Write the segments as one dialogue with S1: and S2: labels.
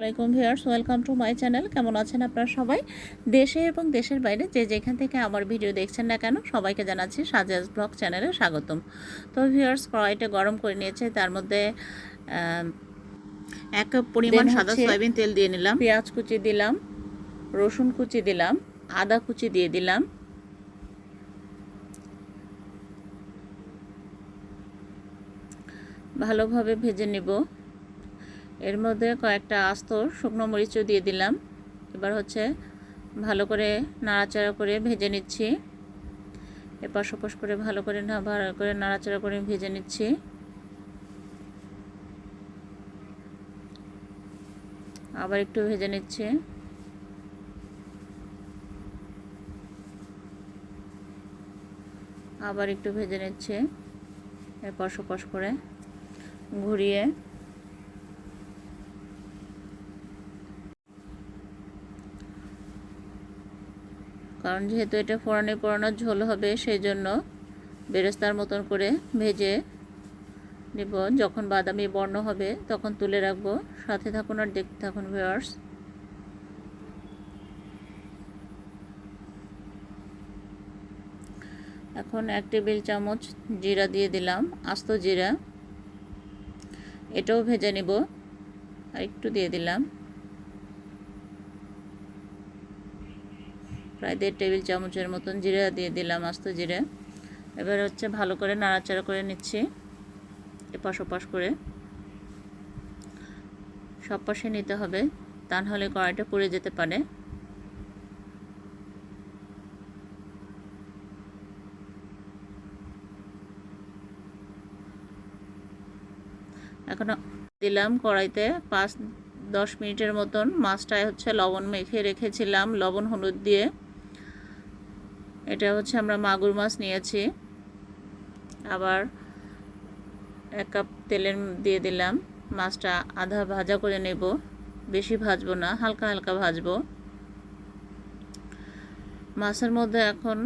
S1: আসসালামাইকুম viewers welcome to my channel. কেমন আছেন আপনারা সবাই? দেশে এবং দেশের বাইরে যে যেখান থেকে আমার ভিডিও দেখছেন না কেন সবাইকে জানাচ্ছি সাজাজ ব্লগ চ্যানেলে স্বাগতম। তো ভিউয়ার্স কড়াইটা গরম করে নিয়েছে তার মধ্যে এক কাপ পরিমাণ সাদা সয়াবিন তেল দিয়ে নিলাম। পেঁয়াজ কুচি দিলাম রসুন কুচি দিলাম আদা কুচি দিয়ে দিলাম। ভালোভাবে ভেজে নেব। এর মধ্যে কয়েকটা আস্ত শুকনো মরিচও দিয়ে দিলাম। এবার হচ্ছে ভালো করে নাড়াচাড়া করে ভেজে নিচ্ছি। এপাশ ওপাশ করে ভালো করে না, ভালো করে নাড়াচাড়া করে ভেজে নিচ্ছি। আবার একটু ভেজে নিচ্ছি। আবার একটু ভেজে নিচ্ছি। এপাশ ওপাশ করে ঘুরিয়ে কারণ যেহেতু এটা ফোড়ানি পোড়ানোর ঝোল হবে সেই জন্য বেরেস্তার মতন করে ভেজে নেব। যখন বাদামি বর্ণ হবে, তখন তুলে রাখব। সাথে থাকুন আর দেখতে থাকুন, ভিউয়ার্স। এখন এক টেবিল চামচ জিরা দিয়ে দিলাম, আস্ত জিরা। এটাও ভেজে নিব। আর একটু দিয়ে দিলাম। প্রায় দেড় টেবিল চামচের মতন জিরা দিয়ে দিলাম আস্ত জিরে। এবার হচ্ছে ভালো করে নাড়াচাড়া করে নিচ্ছি এপাশ ওপাশ করে। সব পাশে নিতে হবে, তা নাহলে কড়াইটা পুড়ে যেতে পারে। এখন দিলাম কড়াইতে পাঁচ দশ মিনিটের মতন, মাছটায় হচ্ছে লবণ মেখে রেখেছিলাম, লবণ হলুদ দিয়ে। এটা হচ্ছে আমরা মাগুর মাছ নিয়েছি। আবার এক কাপ তেলের দিয়ে দিলাম। মাছটা আধা ভাজা করে নেব। বেশি ভাজবো না, হালকা হালকা ভাজবো। মাছের মধ্যে এখন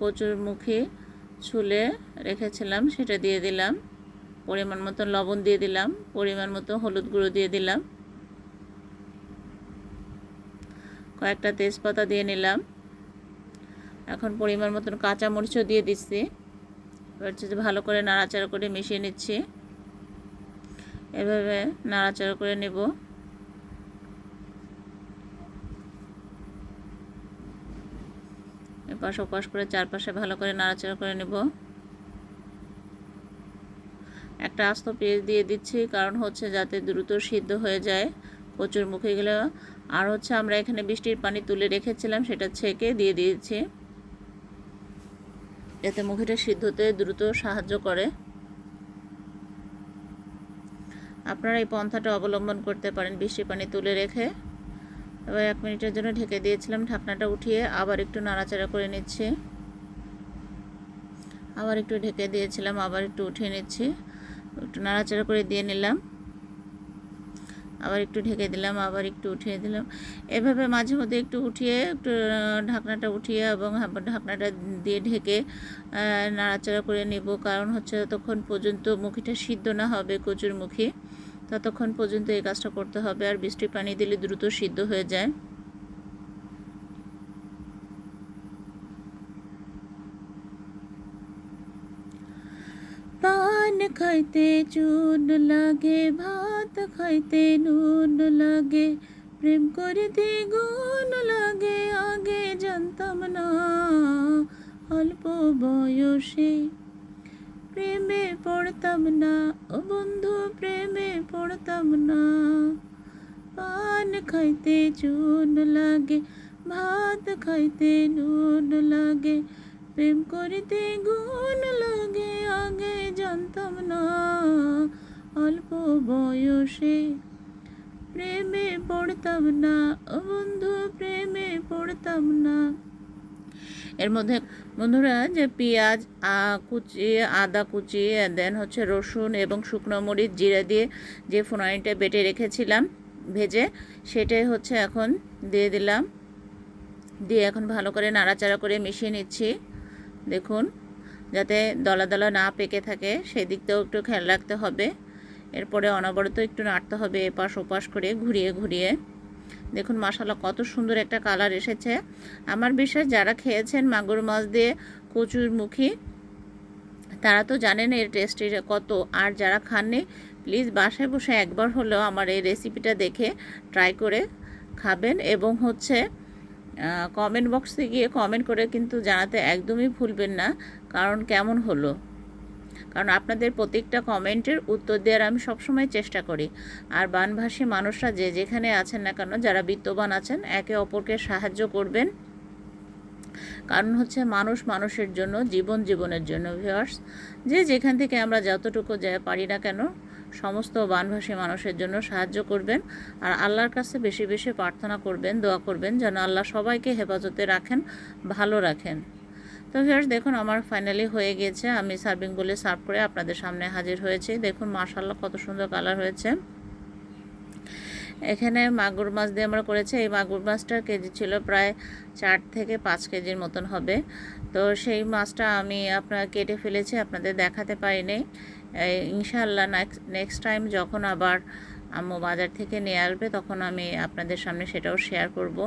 S1: কচুর মুখে ছুলে রেখেছিলাম, সেটা দিয়ে দিলাম। পরিমাণ মতো লবণ দিয়ে দিলাম, পরিমাণ মতো হলুদ গুঁড়ো দিয়ে দিলাম। কয়েকটা তেজপাতা দিয়ে নিলাম। এখন পরিমাণ মতন কাঁচা মরিচও দিয়ে দিচ্ছি। এবার হচ্ছে ভালো করে নাড়াচাড়া করে মিশিয়ে নিচ্ছি। এভাবে নাড়াচাড়া করে নেব। এপাশ ওপাশ করে চারপাশে ভালো করে নাড়াচাড়া করে নেব। একটা আস্ত পেঁয়াজ দিয়ে দিচ্ছি, কারণ হচ্ছে যাতে দ্রুত সিদ্ধ হয়ে যায়। কচুর মুখে গেলে আর হচ্ছে আমরা এখানে বৃষ্টির পানি তুলে রেখেছিলাম, সেটা ছেঁকে দিয়ে দিয়েছি। এতে মুখিটা সিদ্ধতে দ্রুত সাহায্য করে। আপনারা এই পন্থাটা অবলম্বন করতে পারেন বৃষ্টি পানি তুলে রেখে। এবার এক মিনিটের জন্য ঢেকে দিয়েছিলাম, ঢাকনাটা উঠিয়ে আবার একটু নাড়াচাড়া করে নিচ্ছি। আবার একটু ঢেকে দিয়েছিলাম, আবার একটু উঠিয়ে নিচ্ছি। একটু নাড়াচাড়া করে দিয়ে নিলাম। আবার একটু ঢেকে দিলাম, আবার একটু উঠিয়ে দিলাম। এভাবে মাঝে মধ্যে একটু উঠিয়ে, একটু ঢাকনাটা উঠিয়ে এবং ঢাকনাটা দিয়ে ঢেকে নাড়াচাড়া করে নেব। কারণ হচ্ছে ততক্ষণ পর্যন্ত মুখিটা সিদ্ধ না হবে কচুর মুখি ততক্ষণ পর্যন্ত এই কাজটা করতে হবে। আর বৃষ্টির পানি দিলে দ্রুত সিদ্ধ হয়ে যায় পান খাইতে চুন লাগে ভাত খাইতে নুন লাগে প্রেম করিতে গুণ লাগে আগে জানতাম না অল্প বয়সে প্রেমে পড়তাম না ও বন্ধু প্রেমে পড়তাম না পান খাইতে চুন লাগে ভাত খাইতে নুন লাগে প্রেম করিতে গুণ লাগে, আগে জানতাম না। অল্প বয়সে প্রেমে পড়তাম না বন্ধু প্রেমে পড়তাম না। এর মধ্যে বন্ধুরা যে পেঁয়াজ কুচি, আদা কুচি দেন হচ্ছে রসুন এবং শুকনো মরিচ, জিরা দিয়ে যে ফোনানিটা বেটে রেখেছিলাম ভেজে, সেটাই হচ্ছে এখন দিয়ে দিলাম। দিয়ে এখন ভালো করে নাড়াচাড়া করে মিশিয়ে নিচ্ছি। দেখুন, যাতে দলা দলা না পেকে থাকে সেদিকটাও একটু খেয়াল রাখতে হবে। এরপরে অনবরত একটু নাড়তে হবে এপাশ ওপাশ করে, ঘুরিয়ে ঘুরিয়ে। দেখুন মশালা কত সুন্দর একটা কালার এসেছে। আমার বিশ্বাস, যারা খেয়েছেন মাগুর মাছ দিয়ে কচুর মুখী, তারা তো জানেন এর টেস্টিটা কত। আর যারা খাননি প্লিজ বাসায় বসে একবার হলেও আমার এই রেসিপিটা দেখে ট্রাই করে খাবেন। এবং হচ্ছে কমেন্ট বক্সে গিয়ে কমেন্ট করে কিন্তু জানাতে একদমই ভুলবেন না, কারণ কেমন হলো? কারণ আপনাদের প্রত্যেকটা কমেন্টের উত্তর দেওয়ার আমি সবসময় চেষ্টা করি। আর বানভাসী মানুষরা যে যেখানে আছেন না কেন, যারা বিত্তবান আছেন, একে অপরকে সাহায্য করবেন। কারণ হচ্ছে মানুষ মানুষের জন্য, জীবন জীবনের জন্য ভিউয়ার্স যে যেখান থেকে আমরা যতটুকু যা পারি না কেন সমস্ত বানভাসী মানুষের জন্য সাহায্য করবেন আর আল্লাহর কাছে বেশি বেশি প্রার্থনা করবেন, দোয়া করবেন যেন আল্লাহ সবাইকে হেফাজতে রাখেন, ভালো রাখেন। তো ভিউয়ার্স দেখুন আমার ফাইনালি হয়ে গিয়েছে। আমি সার্ভিং বলে সার্ভ করে আপনাদের সামনে হাজির হয়েছি। দেখুন মাশাল্লাহ কত সুন্দর কালার হয়েছে। এখানে মাগুর মাছ দিয়ে আমরা করেছি। এই মাগুর মাছটার কেজি ছিল প্রায় চার থেকে পাঁচ কেজির মতন হবে। তো সেই মাছটা আমি আপনার কেটে ফেলেছি, আপনাদের দেখাতে পারিনি। ইনশাআল্লাহ নেক্সট টাইম যখন আবার আম্মু বাজার থেকে নিয়ে আসবে, তখন আমি আপনাদের সামনে সেটাও শেয়ার করব।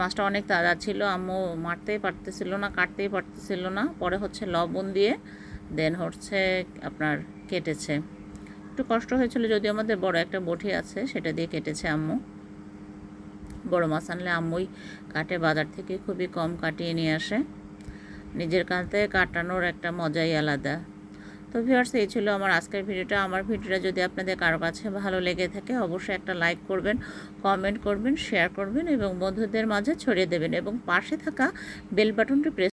S1: মাছটা অনেক তাজা ছিল, আম্মু মারতেই পারতেছিল না, কাটতেই পারতেছিল না। পরে হচ্ছে লবণ দিয়ে দেন হচ্ছে আপনার কেটেছে। একটু কষ্ট হয়েছিল যদি আমাদের বড় একটা বটি আছে, সেটা দিয়ে কেটেছে আম্মু। বড় মাছ আনলে আম্মুই কাটে, বাজার থেকে খুবই কম কাটিয়ে নিয়ে আসে। নিজের কাঁধে কাটানোর একটা মজাই আলাদা। তো ভিউয়ার্স এই ছিল আমার আজকের ভিডিওটা। আমার ভিডিওটা যদি আপনাদের কারও কাছে ভালো লেগে থাকে, অবশ্যই একটা লাইক করবেন কমেন্ট করবেন শেয়ার করবেন এবং বন্ধুদের মাঝে ছড়িয়ে দেবেন এবং পাশে থাকা বেল বাটনটি প্রেস